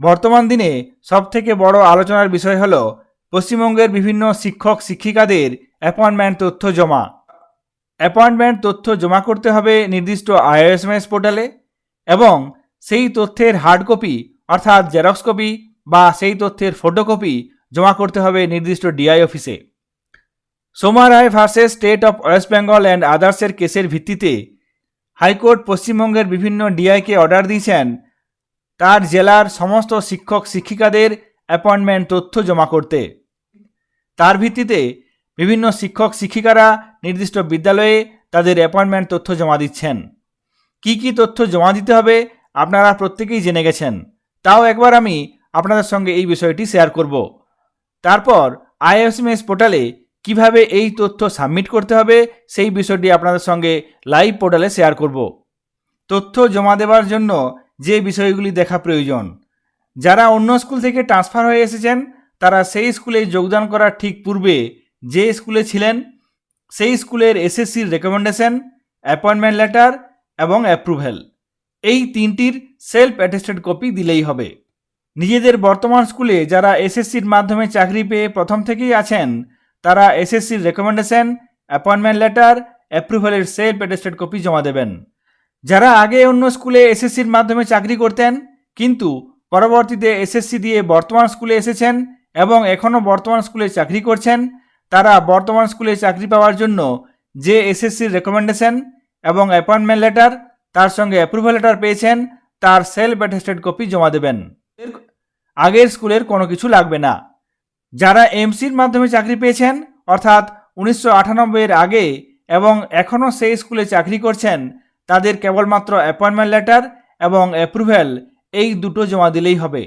বর্তমান দিনে সবথেকে বড় আলোচনার বিষয় হল পশ্চিমবঙ্গের বিভিন্ন শিক্ষক, শিক্ষিকাদের অ্যাপয়েন্টমেন্ট তথ্য জমা। অ্যাপয়েন্টমেন্ট তথ্য জমা করতে হবে নির্দিষ্ট আইএসএমএস পোর্টালে এবং সেই তথ্যের হার্ড কপি অর্থাৎ জেরক্স কপি বা সেই তথ্যের ফটোকপি জমা করতে হবে নির্দিষ্ট ডিআই অফিসে Soma Roy versus state of West Bengal and আদার্সের কেসের ভিত্তিতে হাইকোর্ট পশ্চিমবঙ্গের বিভিন্ন ডিআইকে অর্ডার দিয়েছেন তার জেলার সমস্ত শিক্ষক শিক্ষিকাদের অ্যাপয়েন্টমেন্ট তথ্য জমা করতে। তার ভিত্তিতে বিভিন্ন শিক্ষক শিক্ষিকারা নির্দিষ্ট বিদ্যালয়ে তাদের অ্যাপয়েন্টমেন্ট তথ্য জমা দিচ্ছেন। কি কি তথ্য জমা দিতে হবে আপনারা প্রত্যেকেই জেনে গেছেন। তাও একবার আমি আপনাদের সঙ্গে এই বিষয়টি শেয়ার করব। তারপর আইএসএমএস পোর্টালে কীভাবে এই তথ্য সাবমিট করতে হবে সেই বিষয়টি আপনাদের সঙ্গে লাইভ পোর্টালে শেয়ার করব। তথ্য জমা দেওয়ার জন্য যে বিষয়গুলি দেখা প্রয়োজন। যারা অন্য স্কুল থেকে ট্রান্সফার হয়ে এসেছেন, তারা সেই স্কুলে যোগদান করার ঠিক পূর্বে যে স্কুলে ছিলেন, সেই স্কুলের এসএসসির রেকমেন্ডেশন অ্যাপয়েন্টমেন্ট লেটার এবং অ্যাপ্রুভেল এই তিনটির সেলফ অ্যাটেস্টেড কপি দিলেই হবে। নিজেদের বর্তমান স্কুলে যারা এসএসসির মাধ্যমে চাকরি পেয়ে প্রথম থেকেই আছেন, তারা এসএসসির রেকমেন্ডেশন অ্যাপয়েন্টমেন্ট লেটার অ্যাপ্রুভেলের সেলফ অ্যাটেস্টেড কপি জমা দেবেন। যারা আগে অন্য স্কুলে এসএসসির মাধ্যমে চাকরি করতেন, কিন্তু পরবর্তীতে এসএসসি দিয়ে বর্তমান স্কুলে এসেছেন এবং এখনও বর্তমান স্কুলে চাকরি করছেন, তারা বর্তমান স্কুলে চাকরি পাওয়ার জন্য যে এসএসসির রেকমেন্ডেশন এবং অ্যাপয়েন্টমেন্ট লেটার তার সঙ্গে অ্যাপ্রুভাল লেটার পেয়েছেন, তার সেলফ অ্যাটেস্টেড কপি জমা দেবেন। আগের স্কুলের কোনো কিছু লাগবে না। যারা এমসির মাধ্যমে চাকরি পেয়েছেন, অর্থাৎ উনিশশো আটানব্বইয়ের আগে এবং এখনও সেই স্কুলে চাকরি করছেন তাদের কেবলমাত্র অ্যাপয়েন্টমেন্ট লেটার এবং অ্যাপ্রুভেল এই দুটো জমা দিলেই হবে।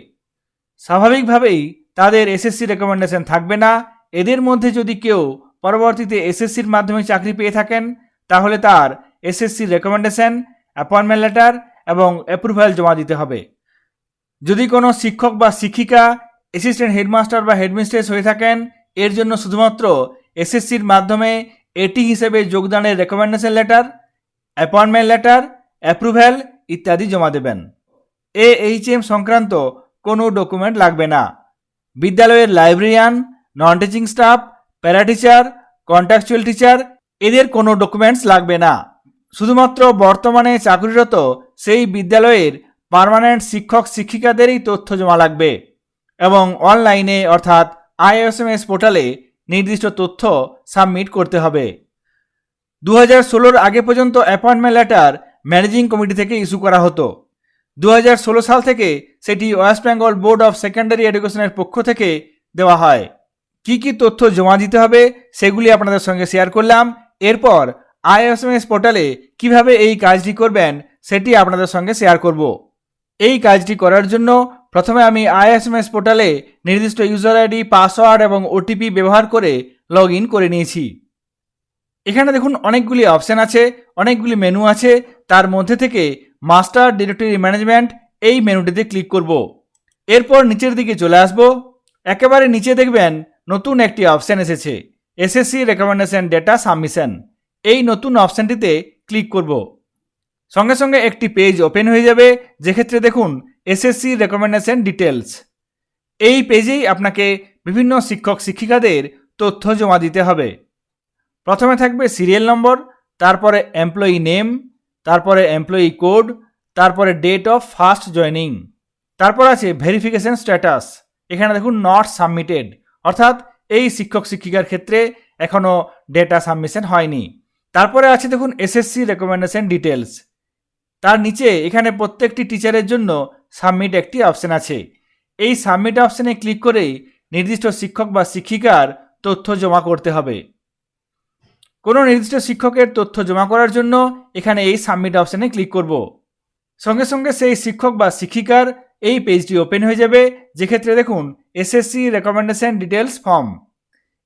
স্বাভাবিকভাবেই তাদের এসএসসি রেকমেন্ডেশন থাকবে না। এদের মধ্যে যদি কেউ পরবর্তীতে এসএসসির মাধ্যমে চাকরি পেয়ে থাকেন, তাহলে তার এসএসসি রেকমেন্ডেশন অ্যাপয়েন্টমেন্ট লেটার এবং অ্যাপ্রুভেল জমা দিতে হবে। যদি কোনো শিক্ষক বা শিক্ষিকা অ্যাসিস্ট্যান্ট হেডমাস্টার বা হেডমিস্ট্রেস হয়ে থাকেন, এর জন্য শুধুমাত্র এসএসসির মাধ্যমে এটি হিসেবে যোগদানের recommendation letter appointment letter approval ইত্যাদি জমা দেবেন। এ এইচ এম সংক্রান্ত কোনো ডকুমেন্ট লাগবে না। বিদ্যালয়ের librarian non teaching staff para teacher contractual teacher এদের কোনো ডকুমেন্টস লাগবে না। শুধুমাত্র বর্তমানে চাকরিরত সেই বিদ্যালয়ের পার্মানেন্ট শিক্ষক, শিক্ষিকাদেরই তথ্য জমা লাগবে এবং অনলাইনে অর্থাৎ আইএসএমএস পোর্টালে নির্দিষ্ট তথ্য সাবমিট করতে হবে। দু হাজার ষোলোর আগে পর্যন্ত অ্যাপয়েন্টমেন্ট লেটার ম্যানেজিং কমিটি থেকে ইস্যু করা হতো। দু হাজার ষোলো সাল থেকে সেটি West Bengal board of secondary এডুকেশনের পক্ষ থেকে দেওয়া হয়। কি কি তথ্য জমা দিতে হবে সেগুলি আপনাদের সঙ্গে শেয়ার করলাম। এরপর আইএসএমএস পোর্টালে কীভাবে এই কাজটি করবেন সেটি আপনাদের সঙ্গে শেয়ার করব। এই কাজটি করার জন্য প্রথমে আমি আইএসএমএস পোর্টালে নির্দিষ্ট ইউজার আইডি, পাসওয়ার্ড এবং ওটিপি ব্যবহার করে লগ করে নিয়েছি। এখানে দেখুন অনেকগুলি অপশান আছে, অনেকগুলি মেনু আছে। তার মধ্যে থেকে মাস্টার ডিরেক্টরি ম্যানেজমেন্ট এই মেনুটিতে ক্লিক করব। এরপর নিচের দিকে চলে আসব। একেবারে নিচে দেখবেন নতুন একটি অপশান এসেছে এসএসসি রেকমেন্ডেশন ডেটা সাবমিশন এই নতুন অপশানটিতে ক্লিক করব। সঙ্গে সঙ্গে একটি পেজ ওপেন হয়ে যাবে, যেক্ষেত্রে দেখুন এসএসসি রেকমেন্ডেশন ডিটেলস এই পেজেই আপনাকে বিভিন্ন শিক্ষক শিক্ষিকাদের তথ্য জমা দিতে হবে। প্রথমে থাকবে সিরিয়াল নম্বর তারপরে এমপ্লয়ি নেম তারপরে এমপ্লয়ি কোড তারপরে ডেট অফ ফার্স্ট জয়নিং তারপর আছে ভেরিফিকেশন স্ট্যাটাস এখানে দেখুন নট সাবমিটেড অর্থাৎ এই শিক্ষক শিক্ষিকার ক্ষেত্রে এখনও ডেটা সাবমিশন হয়নি। তারপরে আছে দেখুন এসএসসি রেকমেন্ডেশন ডিটেলস তার নিচে এখানে প্রত্যেকটি টিচারের জন্য সাবমিট একটি অপশন আছে। এই সাবমিট অপশনে ক্লিক করেই নির্দিষ্ট শিক্ষক বা শিক্ষিকার তথ্য জমা করতে হবে। কোনো নির্দিষ্ট শিক্ষকের তথ্য জমা করার জন্য এখানে এই সাবমিট অপশানে ক্লিক করব। সঙ্গে সঙ্গে সেই শিক্ষক বা শিক্ষিকার এই পেজটি ওপেন হয়ে যাবে, যেক্ষেত্রে দেখুন এসএসসি রেকমেন্ডেশন ডিটেলস ফর্ম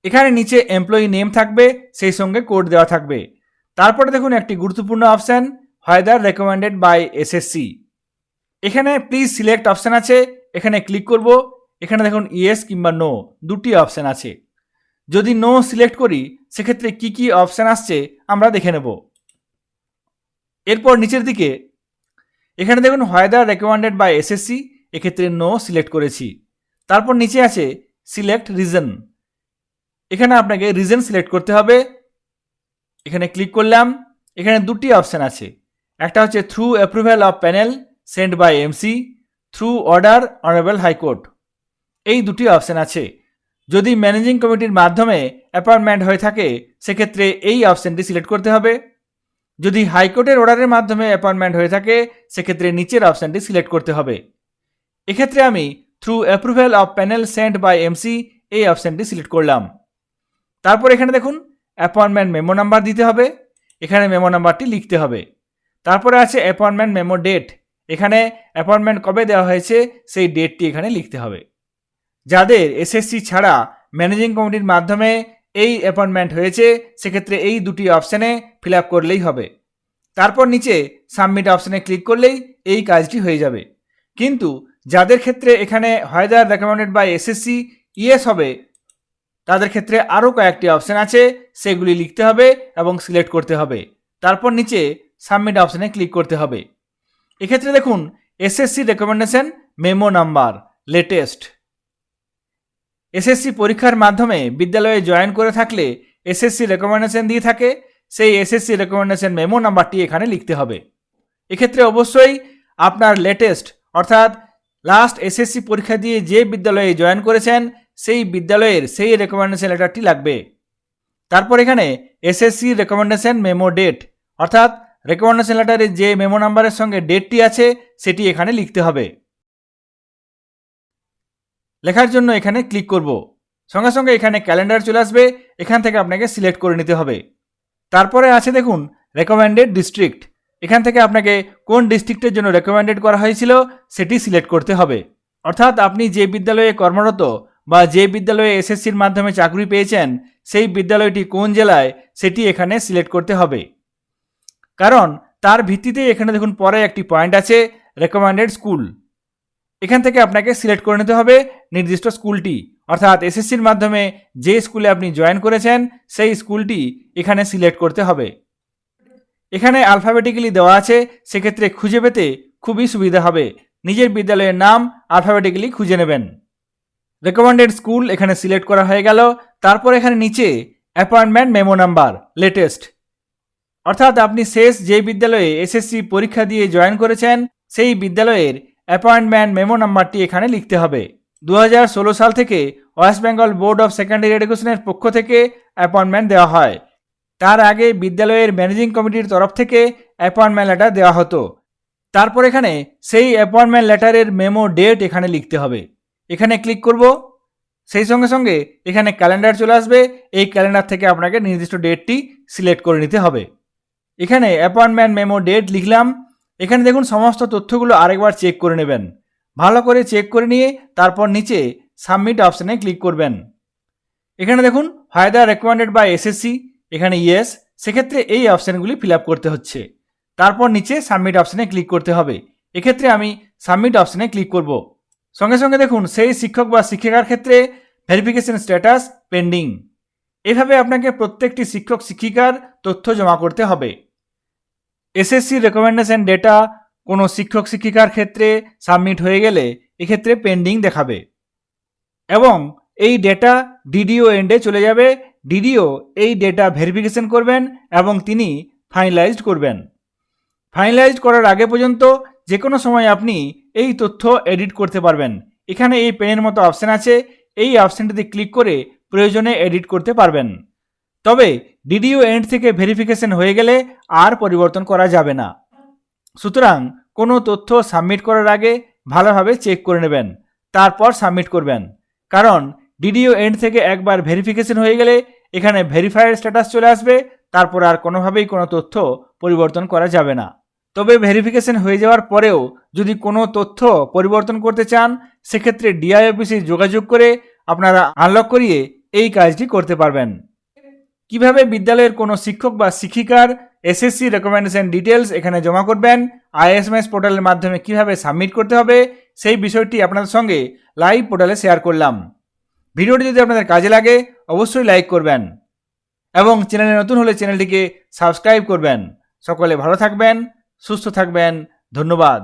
এখানে নিচে এমপ্লয়ি নেম থাকবে, সেই সঙ্গে কোড দেওয়া থাকবে। তারপরে দেখুন একটি গুরুত্বপূর্ণ option whether recommended by SSC এখানে প্লিজ সিলেক্ট অপশান আছে, এখানে ক্লিক করব, এখানে দেখুন ইয়েস কিংবা নো দুটি অপশান আছে। যদি নো সিলেক্ট করি, সেক্ষেত্রে কি কি অপশান আসছে আমরা দেখে নেব। এরপর নিচের দিকে, এখানে দেখুন হয়দার রেকমেন্ডেড বাই এসএসসি এক্ষেত্রে নো সিলেক্ট করেছি। তারপর নিচে আছে সিলেক্ট রিজন এখানে আপনাকে রিজন সিলেক্ট করতে হবে। এখানে ক্লিক করলাম। এখানে দুটি অপশান আছে। একটা হচ্ছে through approval of panel send by MC through order honourable high court এই দুটি অপশান আছে। যদি ম্যানেজিং কমিটির মাধ্যমে অ্যাপয়েন্টমেন্ট হয়ে থাকে, সেক্ষেত্রে এই অপশানটি সিলেক্ট করতে হবে। যদি হাইকোর্টের অর্ডারের মাধ্যমে অ্যাপয়েন্টমেন্ট হয়ে থাকে, সেক্ষেত্রে নিচের অপশানটি সিলেক্ট করতে হবে। এক্ষেত্রে আমি through approval of panel sent by MC এই অপশানটি সিলেক্ট করলাম। তারপর এখানে দেখুন অ্যাপয়েন্টমেন্ট মেমো নাম্বার দিতে হবে। এখানে মেমো নাম্বারটি লিখতে হবে। তারপরে আছে অ্যাপয়েন্টমেন্ট মেমো ডেট এখানে অ্যাপয়েন্টমেন্ট কবে দেওয়া হয়েছে, সেই ডেটটি এখানে লিখতে হবে। যাদের এসএসসি ছাড়া ম্যানেজিং কমিটির মাধ্যমে এই অ্যাপয়েন্টমেন্ট হয়েছে, সেক্ষেত্রে এই দুটি অপশানে ফিল আপ করলেই হবে। তারপর নিচে সাবমিট অপশানে ক্লিক করলেই এই কাজটি হয়ে যাবে। কিন্তু যাদের ক্ষেত্রে এখানে whether recommended by SSC yes হবে, তাদের ক্ষেত্রে আরও কয়েকটি অপশান আছে, সেগুলি লিখতে হবে এবং সিলেক্ট করতে হবে। তারপর নিচে সাবমিট অপশানে ক্লিক করতে হবে। এক্ষেত্রে দেখুন SSC recommendation memo number latest SSC পরীক্ষার মাধ্যমে বিদ্যালয়ে জয়েন করে থাকলে এসএসসি রেকমেন্ডেশন দিয়ে থাকে, সেই এসএসসি রেকমেন্ডেশন মেমো নাম্বারটি এখানে লিখতে হবে। এক্ষেত্রে অবশ্যই আপনার লেটেস্ট অর্থাৎ লাস্ট এসএসসি পরীক্ষা দিয়ে যে বিদ্যালয়ে জয়েন করেছেন, সেই বিদ্যালয়ের সেই রেকমেন্ডেশন লেটারটি লাগবে। তারপর এখানে এসএসসি রেকমেন্ডেশন মেমো ডেট অর্থাৎ রেকমেন্ডেশন লেটারে যে মেমো নাম্বারের সঙ্গে ডেটটি আছে, সেটি এখানে লিখতে হবে। লেখার জন্য এখানে ক্লিক করব। সঙ্গে সঙ্গে এখানে ক্যালেন্ডার চলে আসবে। এখান থেকে আপনাকে সিলেক্ট করে নিতে হবে। তারপরে আছে দেখুন রেকমেন্ডেড ডিস্ট্রিক্ট এখান থেকে আপনাকে কোন ডিস্ট্রিক্টের জন্য রেকমেন্ডেড করা হয়েছিল সেটি সিলেক্ট করতে হবে। অর্থাৎ আপনি যে বিদ্যালয়ে কর্মরত বা যে বিদ্যালয়ে এসএসসির মাধ্যমে চাকরি পেয়েছেন, সেই বিদ্যালয়টি কোন জেলায়, সেটি এখানে সিলেক্ট করতে হবে। কারণ তার ভিত্তিতে এখানে দেখুন, পরে একটি পয়েন্ট আছে রেকমেন্ডেড স্কুল এখান থেকে আপনাকে সিলেক্ট করে নিতে হবে। নির্দিষ্ট স্কুলটি, অর্থাৎ এসএসসির মাধ্যমে যে স্কুলে আপনি জয়েন করেছেন, সেই স্কুলটি এখানে সিলেক্ট করতে হবে। এখানে আলফাবেটিক্যালি দেওয়া আছে, সেক্ষেত্রে খুঁজে পেতে খুবই সুবিধা হবে। নিজের বিদ্যালয়ের নাম আলফাবেটিক্যালি খুঁজে নেবেন। রেকমেন্ডেড স্কুল এখানে সিলেক্ট করা হয়ে গেল। তারপর এখানে নিচে অ্যাপয়েন্টমেন্ট মেমো নাম্বার লেটেস্ট অর্থাৎ আপনি শেষ যে বিদ্যালয়ে এসএসসি পরীক্ষা দিয়ে জয়েন করেছেন, সেই বিদ্যালয়ের অ্যাপয়েন্টমেন্ট মেমো নাম্বারটি এখানে লিখতে হবে। দু হাজার ষোলো সাল থেকে West Bengal board of secondary এডুকেশনের পক্ষ থেকে অ্যাপয়েন্টমেন্ট দেওয়া হয়। তার আগে বিদ্যালয়ের ম্যানেজিং কমিটির তরফ থেকে অ্যাপয়েন্টমেন্ট লেটার দেওয়া হতো। তারপর এখানে সেই অ্যাপয়েন্টমেন্ট লেটারের মেমো ডেট এখানে লিখতে হবে। এখানে ক্লিক করব। সেই সঙ্গে সঙ্গে এখানে ক্যালেন্ডার চলে আসবে। এই ক্যালেন্ডার থেকে আপনাকে নির্দিষ্ট ডেটটি সিলেক্ট করে নিতে হবে। এখানে অ্যাপয়েন্টমেন্ট মেমো ডেট লিখলাম। এখানে দেখুন সমস্ত তথ্যগুলো আরেকবার চেক করে নেবেন। ভালো করে চেক করে নিয়ে তারপর নিচে সাবমিট অপশানে ক্লিক করবেন। এখানে দেখুন হায়দা রেকমেন্ডেড বাই এসএসসি এখানে ইয়েস সেক্ষেত্রে এই অপশানগুলি ফিল করতে হচ্ছে। তারপর নিচে সাবমিট অপশানে ক্লিক করতে হবে। এক্ষেত্রে আমি সাবমিট অপশানে ক্লিক করব। সঙ্গে সঙ্গে দেখুন, সেই শিক্ষক বা শিক্ষিকার ক্ষেত্রে ভেরিফিকেশন স্ট্যাটাস পেন্ডিং এভাবে আপনাকে প্রত্যেকটি শিক্ষক, শিক্ষিকার তথ্য জমা করতে হবে। এসএসসি রেকমেন্ডেশন ডেটা কোনো শিক্ষক, শিক্ষিকার ক্ষেত্রে সাবমিট হয়ে গেলে এক্ষেত্রে পেন্ডিং দেখাবে। এবং এই ডেটা ডিডিও এন্ডে চলে যাবে। ডিডিও এই ডেটা ভেরিফিকেশন করবেন এবং তিনি ফাইনালাইজড করবেন। ফাইনালাইজড করার আগে পর্যন্ত যে কোনো সময় আপনি এই তথ্য এডিট করতে পারবেন। এখানে এই পেনের মতো অপশান আছে। এই অপশানটিতে ক্লিক করে প্রয়োজনে এডিট করতে পারবেন। তবে ডিডিও এন্ড থেকে ভেরিফিকেশন হয়ে গেলে আর পরিবর্তন করা যাবে না। সুতরাং কোনো তথ্য সাবমিট করার আগে ভালোভাবে চেক করে নেবেন, তারপর সাবমিট করবেন। কারণ ডিডিও এন্ড থেকে একবার ভেরিফিকেশন হয়ে গেলে এখানে ভেরিফাইড স্ট্যাটাস চলে আসবে, তারপর আর কোনোভাবেই কোনো তথ্য পরিবর্তন করা যাবে না। তবে ভেরিফিকেশন হয়ে যাওয়ার পরেও যদি কোনো তথ্য পরিবর্তন করতে চান, সেক্ষেত্রে ডিআই অফিসে যোগাযোগ করে আপনারা আনলক করিয়ে এই কাজটি করতে পারবেন। কীভাবে বিদ্যালয়ের কোনো শিক্ষক বা শিক্ষিকার এসএসসি রেকমেন্ডেশন ডিটেলস এখানে জমা করবেন। আইএসএমএস পোর্টালের মাধ্যমে কীভাবে সাবমিট করতে হবে, সেই বিষয়টি আপনাদের সঙ্গে লাইভ পোর্টালে শেয়ার করলাম। ভিডিওটি যদি আপনাদের কাজে লাগে, অবশ্যই লাইক করবেন এবং চ্যানেলে নতুন হলে চ্যানেলটিকে সাবস্ক্রাইব করবেন। সকলে ভালো থাকবেন, সুস্থ থাকবেন, ধন্যবাদ।